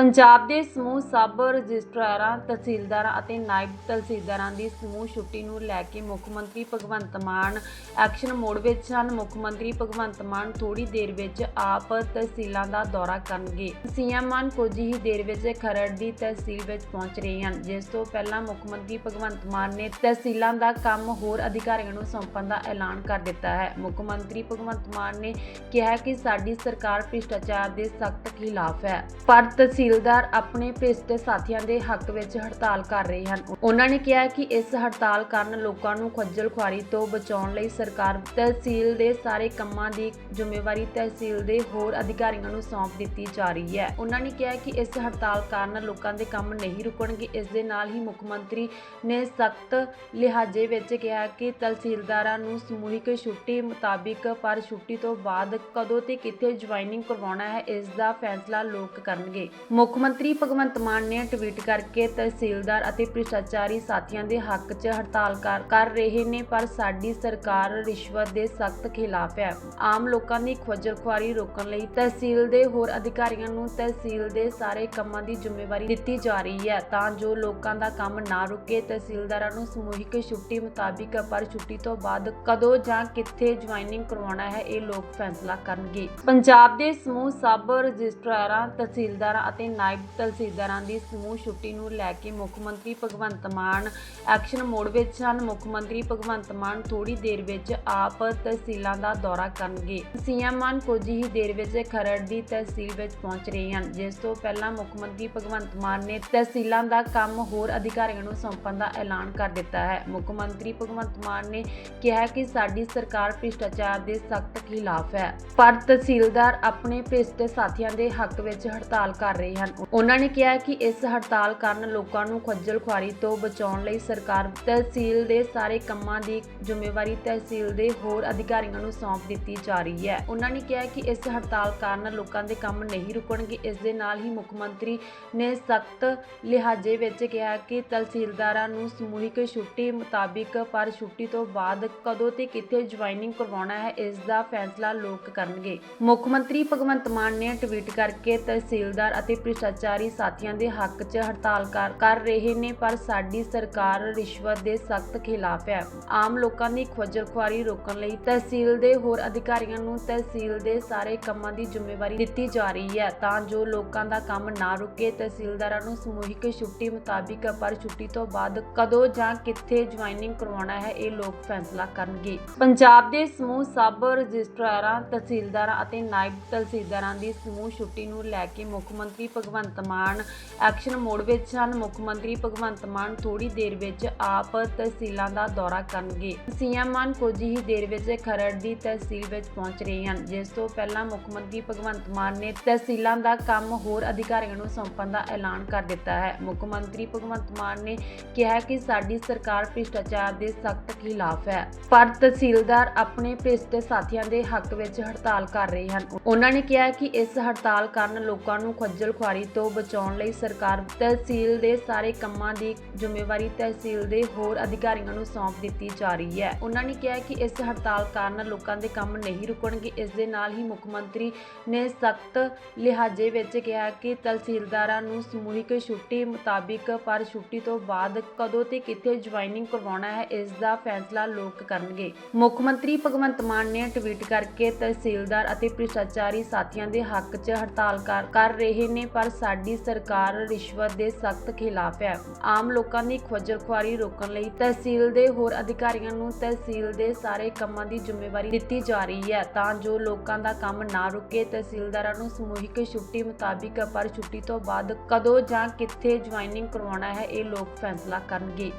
ਪੰਜਾਬ ਦੇ ਸਮੂਹ ਸਬ ਰਜਿਸਟਰਾਰਾਂ, ਤਹਿਸੀਲਦਾਰਾਂ ਅਤੇ ਨਾਇਬ ਤਹਿਸੀਲਦਾਰਾਂ ਦੀ ਸਮੂਹ ਛੁੱਟੀ ਨੂੰ ਲੈ ਕੇ ਮੁੱਖ ਮੰਤਰੀ ਭਗਵੰਤ ਮਾਨ ਐਕਸ਼ਨ ਮੋਡ ਵਿੱਚ ਹਨ। ਮੁੱਖ ਮੰਤਰੀ ਭਗਵੰਤ ਮਾਨ ਥੋੜੀ ਦੇਰ ਵਿੱਚ ਆਪ ਤਹਿਸੀਲਾਂ ਦਾ ਦੌਰਾ ਕਰਨਗੇ। ਸੀਐਮ ਮਾਨ ਕੁਝ ਹੀ ਦੇਰ ਵਿੱਚ ਖਰੜ ਦੀ ਤਹਿਸੀਲ ਵਿੱਚ ਪਹੁੰਚ ਰਹੇ ਹਨ। ਜਿਸ ਤੋਂ ਪਹਿਲਾਂ ਮੁੱਖ ਮੰਤਰੀ ਭਗਵੰਤ ਮਾਨ ਨੇ ਤਹਿਸੀਲਾਂ ਦਾ ਕੰਮ ਹੋਰ ਅਧਿਕਾਰੀਆਂ ਨੂੰ ਸੌਂਪਣ ਦਾ ਐਲਾਨ ਕਰ ਦਿੱਤਾ ਹੈ। ਮੁੱਖ ਮੰਤਰੀ ਭਗਵੰਤ ਮਾਨ ਨੇ ਕਿਹਾ ਕਿ ਸਾਡੀ ਸਰਕਾਰ ਭ੍ਰਿਸ਼ਟਾਚਾਰ ਦੇ ਸਖਤ ਖਿਲਾਫ ਹੈ। ਪਰ ਤਹਿਸੀਲ ਤਹਿਸੀਲਦਾਰ ਆਪਣੇ ਭ੍ਰਿਸ਼ਟ ਸਾਥੀਆਂ ਦੇ ਹੱਕ ਵਿੱਚ ਹੜਤਾਲ ਕਰ ਰਹੇ ਹਨ। ਉਹਨਾਂ ਨੇ ਕਿਹਾ ਕਿ ਇਸ ਹੜਤਾਲ ਕਾਰਨ ਲੋਕਾਂ ਨੂੰ ਖੱਜਲ ਖੁਆਰੀ ਤੋਂ ਬਚਾਉਣ ਲਈ ਸਰਕਾਰ ਤਹਿਸੀਲ ਦੇ ਸਾਰੇ ਕੰਮਾਂ ਦੀ ਜ਼ਿੰਮੇਵਾਰੀ ਤਹਿਸੀਲ ਦੇ ਹੋਰ ਅਧਿਕਾਰੀਆਂ ਨੂੰ ਸੌਂਪ ਦਿੱਤੀ ਜਾ ਰਹੀ ਹੈ। ਉਹਨਾਂ ਨੇ ਕਿਹਾ ਕਿ ਇਸ ਹੜਤਾਲ ਕਾਰਨ ਲੋਕਾਂ ਦੇ ਕੰਮ ਨਹੀਂ ਰੁਕਣਗੇ। ਇਸ ਦੇ ਨਾਲ ਹੀ ਮੁੱਖ ਮੰਤਰੀ ਨੇ ਸਖਤ ਲਿਹਾਜ਼ੇ ਵਿੱਚ ਕਿਹਾ ਕਿ ਤਹਿਸੀਲਦਾਰਾਂ ਨੂੰ ਸਮੂਹਿਕ ਛੁੱਟੀ ਮੁਤਾਬਿਕ ਪਰ ਛੁੱਟੀ ਤੋਂ ਬਾਅਦ ਕਦੋਂ ਤੇ ਕਿੱਥੇ ਜੁਆਇਨਿੰਗ ਕਰਵਾਉਣਾ ਹੈ, ਇਸ ਦਾ ਫੈਸਲਾ ਲੋਕ ਕਰਨਗੇ। ਮੁੱਖ ਮੰਤਰੀ ਭਗਵੰਤ ਮਾਨ ਨੇ ਟਵੀਟ ਕਰਕੇ ਤਹਿਸੀਲਦਾਰ ਅਤੇ ਭ੍ਰਿਸ਼ਟਾਚਾਰੀ ਸਾਥੀਆਂ ਦੇ ਹੱਕ 'ਚ ਹੜਤਾਲ ਕਰ ਰਹੇ ਨੇ, ਪਰ ਸਾਡੀ ਸਰਕਾਰ ਰਿਸ਼ਵਤ ਦੇ ਸਖਤ ਖਿਲਾਫ ਹੈ। ਆਮ ਲੋਕਾਂ ਦੀ ਖੁਆਰੀ ਰੋਕਣ ਲਈ ਤਹਿਸੀਲ ਦੇ ਹੋਰ ਅਧਿਕਾਰੀਆਂ ਨੂੰ ਤਹਿਸੀਲ ਦੇ ਸਾਰੇ ਕੰਮਾਂ ਦੀ ਜ਼ਿੰਮੇਵਾਰੀ ਦਿੱਤੀ ਜਾ ਰਹੀ ਹੈ, ਤਾਂ ਜੋ ਲੋਕਾਂ ਦਾ ਕੰਮ ਨਾ ਰੁਕੇ। ਤਹਿਸੀਲਦਾਰਾਂ ਨੂੰ ਸਮੂਹਿਕ ਛੁੱਟੀ ਮੁਤਾਬਿਕ ਪਰ ਛੁੱਟੀ ਤੋਂ ਬਾਅਦ ਕਦੋਂ ਜਾਂ ਕਿੱਥੇ ਜੁਆਇਨਿੰਗ ਕਰਵਾਉਣਾ ਹੈ, ਇਹ ਲੋਕ ਫੈਸਲਾ ਕਰਨਗੇ। ਪੰਜਾਬ ਦੇ ਸਮੂਹ ਸਬ ਰਜਿਸਟਰਾਰਾਂ, ਤਹਿਸੀਲਦਾਰਾਂ ਅਤੇ ਨਾਇਬ ਤਹਿਸੀਲਦਾਰਾਂ ਦੀ ਸਮੂਹ ਛੁੱਟੀ ਨੂੰ ਲੈ ਕੇ ਮੁੱਖ ਮੰਤਰੀ ਭਗਵੰਤ ਮਾਨ ਐਕਸ਼ਨ ਮੋਡ ਵਿੱਚ ਹਨ। ਮੁੱਖ ਮੰਤਰੀ ਭਗਵੰਤ ਮਾਨ ਥੋੜੀ ਦੇਰ ਵਿੱਚ ਆਪ ਤਹਿਸੀਲਾਂ ਦਾ ਦੌਰਾ ਕਰਨਗੇ। ਸੀਐਮ ਮਾਨ ਕੁਝ ਹੀ ਦੇਰ ਵਿੱਚ ਖਰੜ ਦੀ ਤਹਿਸੀਲ ਵਿੱਚ ਪਹੁੰਚ ਰਹੇ ਹਨ। ਜਿਸ ਤੋਂ ਪਹਿਲਾਂ ਮੁੱਖ ਮੰਤਰੀ ਭਗਵੰਤ ਮਾਨ ਨੇ ਤਹਿਸੀਲਾਂ ਦਾ ਕੰਮ ਹੋਰ ਅਧਿਕਾਰੀਆਂ ਨੂੰ ਸੌਂਪਣ ਦਾ ਐਲਾਨ ਕਰ ਦਿੱਤਾ ਹੈ। ਮੁੱਖ ਮੰਤਰੀ ਭਗਵੰਤ ਮਾਨ ਨੇ ਕਿਹਾ ਕਿ ਸਾਡੀ ਸਰਕਾਰ ਭ੍ਰਿਸ਼ਟਾਚਾਰ ਦੇ ਸਖਤ ਖਿਲਾਫ ਹੈ। ਪਰ ਤਹਿਸੀਲਦਾਰ ਆਪਣੇ ਭ੍ਰਿਸ਼ਟ ਸਾਥੀਆਂ ਦੇ ਹੱਕ ਵਿੱਚ ਹੜਤਾਲ ਕਰ ਰਹੇ ਹਨ। ਉਹਨਾਂ ਨੇ ਕਿਹਾ ਕਿ ਇਸ ਹੜਤਾਲ ਕਾਰਨ ਲੋਕਾਂ ਨੂੰ ਖੱਜਲ ਖੁਆਰੀ ਤੋਂ ਬਚਾਉਣ ਲਈ ਸਰਕਾਰ ਤਹਿਸੀਲ ਦੇ ਸਾਰੇ ਕੰਮਾਂ ਦੀ ਜ਼ਿੰਮੇਵਾਰੀ ਤਹਿਸੀਲ ਦੇ ਹੋਰ ਅਧਿਕਾਰੀਆਂ ਨੂੰ ਸੌਂਪ ਦਿੱਤੀ ਜਾ ਰਹੀ ਹੈ। ਉਹਨਾਂ ਨੇ ਕਿਹਾ ਕਿ ਇਸ ਹੜਤਾਲ ਕਾਰਨ ਲੋਕਾਂ ਦੇ ਕੰਮ ਨਹੀਂ ਰੁਕਣਗੇ। ਇਸ ਦੇ ਨਾਲ ਹੀ ਮੁੱਖ ਮੰਤਰੀ ਨੇ ਸਖਤ ਲਿਹਾਜ਼ੇ ਵਿੱਚ ਕਿਹਾ ਕਿ ਤਹਿਸੀਲਦਾਰਾਂ ਨੂੰ ਸਮੂਹਿਕ ਛੁੱਟੀ ਮੁਤਾਬਿਕ ਪਰ ਛੁੱਟੀ ਤੋਂ ਬਾਅਦ ਕਦੋਂ ਤੇ ਕਿੱਥੇ ਜੁਆਇਨਿੰਗ ਕਰਵਾਉਣਾ ਹੈ, ਇਸ ਦਾ ਫੈਸਲਾ ਲੋਕ ਕਰਨਗੇ। ਮੁੱਖ ਮੰਤਰੀ ਭਗਵੰਤ ਮਾਨ ਨੇ ਟਵੀਟ ਕਰਕੇ ਤਹਿਸੀਲਦਾਰ ਅਤੇ ਭ੍ਰਿਸ਼ਟਾਚਾਰੀ ਸਾਥੀਆਂ ਦੇ ਹੱਕ 'ਚ ਹੜਤਾਲ ਕਰ ਰਹੇ ਨੇ, ਪਰ ਸਾਡੀ ਸਰਕਾਰ ਰਿਸ਼ਵਤ ਦੇ ਸਖਤ ਖਿਲਾਫ ਹੈ। ਆਮ ਲੋਕਾਂ ਦੀ ਖੁਆਰੀ ਰੋਕਣ ਲਈ ਤਹਿਸੀਲ ਦੇ ਹੋਰ ਅਧਿਕਾਰੀਆਂ ਨੂੰ ਤਹਿਸੀਲ ਦੇ ਸਾਰੇ ਕੰਮਾਂ ਦੀ ਜ਼ਿੰਮੇਵਾਰੀ ਦਿੱਤੀ ਜਾ ਰਹੀ ਹੈ, ਤਾਂ ਜੋ ਲੋਕਾਂ ਦਾ ਕੰਮ ਨਾ ਰੁਕੇ। ਤਹਿਸੀਲਦਾਰਾਂ ਨੂੰ ਸਮੂਹਿਕ ਛੁੱਟੀ ਮੁਤਾਬਿਕ ਪਰ ਛੁੱਟੀ ਤੋਂ ਬਾਅਦ ਕਦੋਂ ਜਾਂ ਕਿੱਥੇ ਜੁਆਇਨਿੰਗ ਕਰਵਾਉਣਾ ਹੈ, ਇਹ ਲੋਕ ਫੈਸਲਾ ਕਰਨਗੇ। ਪੰਜਾਬ ਦੇ ਸਮੂਹ ਸਬ ਰਜਿਸਟਰਾਰਾਂ, ਤਹਿਸੀਲਦਾਰਾਂ ਅਤੇ ਨਾਇਬ ਤਹਿਸੀਲਦਾਰਾਂ ਦੀ ਸਮੂਹ ਛੁੱਟੀ ਨੂੰ ਲੈ ਕੇ ਮੁੱਖ ਮੰਤਰੀ ਭਗਵੰਤ ਮਾਨ ਐਕਸ਼ਨ ਮੋਡ ਵਿੱਚ ਹਨ ਮੁੱਖ ਮੰਤਰੀ ਭਗਵੰਤ ਮਾਨ ਥੋੜੀ ਦੇਰ ਵਿੱਚ ਆਪ ਤਹਿਸੀਲਾਂ ਦਾ ਦੌਰਾ ਕਰਨਗੇ। ਸੀਐਮ ਮਾਨ ਕੁਝ ਹੀ ਦੇਰ ਵਿੱਚ ਖਰੜ ਦੀ ਤਹਿਸੀਲ ਵਿੱਚ ਪਹੁੰਚ ਰਹੇ ਹਨ। ਜਿਸ ਤੋਂ ਪਹਿਲਾਂ ਮੁੱਖ ਮੰਤਰੀ ਭਗਵੰਤ ਮਾਨ ਨੇ ਤਹਿਸੀਲਾਂ ਦਾ ਕੰਮ ਹੋਰ ਅਧਿਕਾਰੀਆਂ ਨੂੰ ਸੌਂਪਣ ਦਾ ਐਲਾਨ ਕਰ ਦਿੱਤਾ ਹੈ। ਮੁੱਖ ਮੰਤਰੀ ਭਗਵੰਤ ਮਾਨ ਨੇ ਕਿਹਾ ਕਿ ਸਾਡੀ ਸਰਕਾਰ ਭ੍ਰਿਸ਼ਟਾਚਾਰ ਦੇ ਸਖਤ ਖਿਲਾਫ ਹੈ। ਪਰ ਤਹਿਸੀਲਦਾਰ ਆਪਣੇ ਭ੍ਰਿਸ਼ਟ ਸਾਥੀਆਂ ਦੇ ਹੱਕ ਵਿੱਚ ਹੜਤਾਲ ਕਰ ਰਹੇ ਹਨ। ਉਹਨਾਂ ਨੇ ਕਿਹਾ ਕਿ ਇਸ ਹੜਤਾਲ ਕਾਰਨ ਲੋਕਾਂ ਨੂੰ ਖੱਜਲ ਖੁਆਰੀ ਤੋਂ ਬਚਾਉਣ ਲਈ ਸਰਕਾਰ ਤਹਿਸੀਲ ਦੇ ਸਾਰੇ ਕੰਮਾਂ ਦੀ ਜ਼ਿੰਮੇਵਾਰੀ ਤਹਿਸੀਲ ਦੇ ਹੋਰ ਅਧਿਕਾਰੀਆਂ ਨੂੰ ਸੌਂਪ ਦਿੱਤੀ ਜਾ ਰਹੀ ਹੈ। ਉਹਨਾਂ ਨੇ ਕਿਹਾ ਕਿ ਇਸ ਹੜਤਾਲ ਕਾਰਨ ਲੋਕਾਂ ਦੇ ਕੰਮ ਨਹੀਂ ਰੁਕਣਗੇ। ਇਸ ਦੇ ਨਾਲ ਹੀ ਮੁੱਖ ਮੰਤਰੀ ਨੇ ਸਖਤ ਲਿਹਾਜ਼ੇ ਵਿੱਚ ਕਿਹਾ ਕਿ ਤਹਿਸੀਲਦਾਰਾਂ ਨੂੰ ਸਮੂਹਿਕ ਛੁੱਟੀ ਮੁਤਾਬਿਕ ਪਰ ਛੁੱਟੀ ਤੋਂ ਬਾਅਦ ਕਦੋਂ ਤੇ ਕਿੱਥੇ ਜੁਆਇਨਿੰਗ ਕਰਵਾਉਣਾ ਹੈ, ਇਸ ਦਾ ਫੈਸਲਾ ਲੋਕ ਕਰਨਗੇ। ਮੁੱਖ ਮੰਤਰੀ ਭਗਵੰਤ ਮਾਨ ਨੇ ਟਵੀਟ ਕਰਕੇ ਤਹਿਸੀਲਦਾਰ ਅਤੇ ਭ੍ਰਿਸ਼ਟਾਚਾਰੀ ਸਾਥੀਆਂ ਦੇ ਹੱਕ 'ਚ ਹੜਤਾਲ ਕਰ ਰਹੇ ਨੇ, ਪਰ ਸਾਡੀ ਸਰਕਾਰ ਰਿਸ਼ਵਤ ਦੇ ਸਖਤ ਖਿਲਾਫ ਹੈ। ਆਮ ਲੋਕਾਂ ਦੀ ਖੁਆਰੀ ਰੋਕਣ ਲਈ ਤਹਿਸੀਲ ਦੇ ਹੋਰ ਅਧਿਕਾਰੀਆਂ ਨੂੰ ਤਹਿਸੀਲ ਦੇ ਸਾਰੇ ਕੰਮਾਂ ਦੀ ਜ਼ਿੰਮੇਵਾਰੀ ਦਿੱਤੀ ਜਾ ਰਹੀ ਹੈ ਤਾਂ ਜੋ ਲੋਕਾਂ ਦਾ ਕੰਮ ਨਾ ਰੁਕੇ। ਤਹਿਸੀਲਦਾਰਾਂ ਨੂੰ ਸਮੂਹਿਕ ਛੁੱਟੀ ਮੁਤਾਬਿਕ ਪਰ ਛੁੱਟੀ ਤੋਂ ਬਾਅਦ ਕਦੋਂ ਜਾਂ ਕਿੱਥੇ ਜੁਆਇਨਿੰਗ ਕਰਵਾਉਣਾ ਹੈ, ਇਹ ਲੋਕ ਫੈਸਲਾ ਕਰਨਗੇ।